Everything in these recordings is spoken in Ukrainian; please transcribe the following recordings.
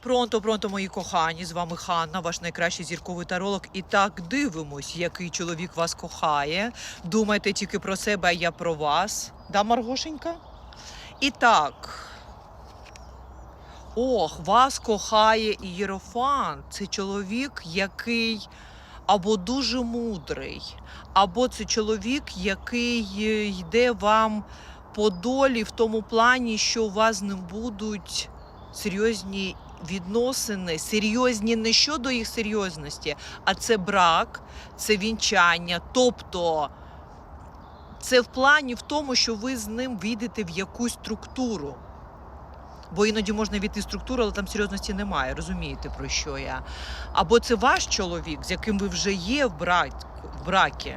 Пронто, пронто, мої кохані, з вами Ханна, ваш найкращий зірковий таролог. І так дивимось, який чоловік вас кохає. Думайте тільки про себе, а я про вас. Да, Маргошенька? І так. Ох, вас кохає Єрофан. Це чоловік, який або дуже мудрий, або це чоловік, який е, йде вам по долі в тому плані, що у вас ним будуть серйозні відносини, серйозні не щодо їх серйозності, а це брак, це вінчання. Тобто це в плані в тому, що ви з ним війдете в якусь структуру. Бо іноді можна війти в структуру, але там серйозності немає. Розумієте, про що я? Або це ваш чоловік, з яким ви вже є в, брак, в бракі.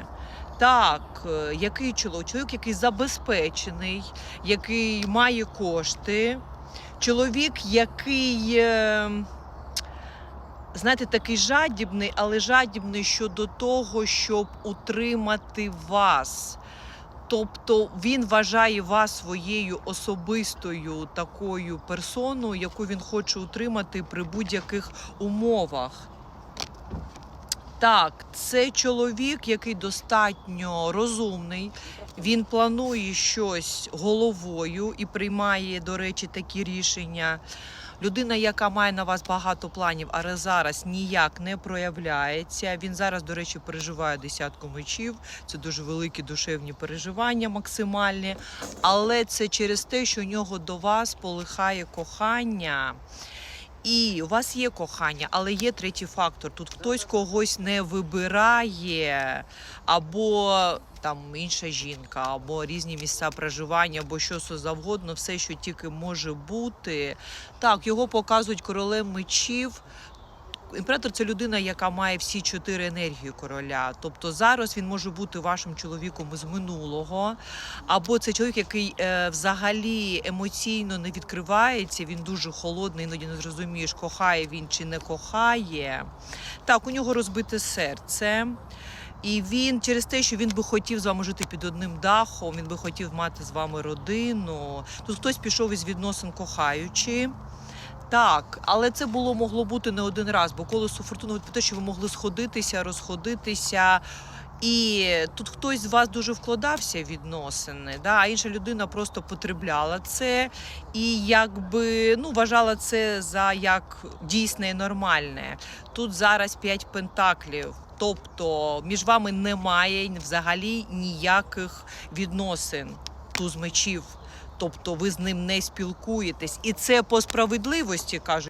Так, е, який чоловік? Чоловік, який забезпечений, який має кошти, чоловік, який, е, знаєте, такий жадібний, але жадібний щодо того, щоб утримати вас. Тобто він вважає вас своєю особистою такою персоною, яку він хоче утримати при будь-яких умовах. Так, це чоловік, який достатньо розумний. Він планує щось головою і приймає, до речі, такі рішення. Людина, яка має на вас багато планів, але зараз ніяк не проявляється. Він зараз, до речі, переживає десятку мечів. Це дуже великі душевні переживання, максимальні. Але це через те, що у нього до вас полихає кохання. І у вас є кохання, але є третій фактор. Тут хтось когось не вибирає, або там інша жінка, або різні місця проживання, або що завгодно, все, що тільки може бути. Так, його показують королем мечів. Імператор це людина, яка має всі чотири енергії короля. Тобто зараз він може бути вашим чоловіком із минулого, або це чоловік, який е, взагалі емоційно не відкривається. Він дуже холодний, іноді не зрозумієш, кохає він чи не кохає. Так, у нього розбите серце. І він через те, що він би хотів з вами жити під одним дахом, він би хотів мати з вами родину. Тут хтось пішов із відносин кохаючи. Так, але це було могло бути не один раз, бо колесо фортуни те, що ви могли сходитися, розходитися. І тут хтось з вас дуже вкладався в відносини, да, а інша людина просто потребляла це і якби ну вважала це за як дійсне і нормальне. Тут зараз п'ять пентаклів. Тобто між вами немає взагалі ніяких відносин туз мечів. Тобто ви з ним не спілкуєтесь, і це по справедливості кажуть.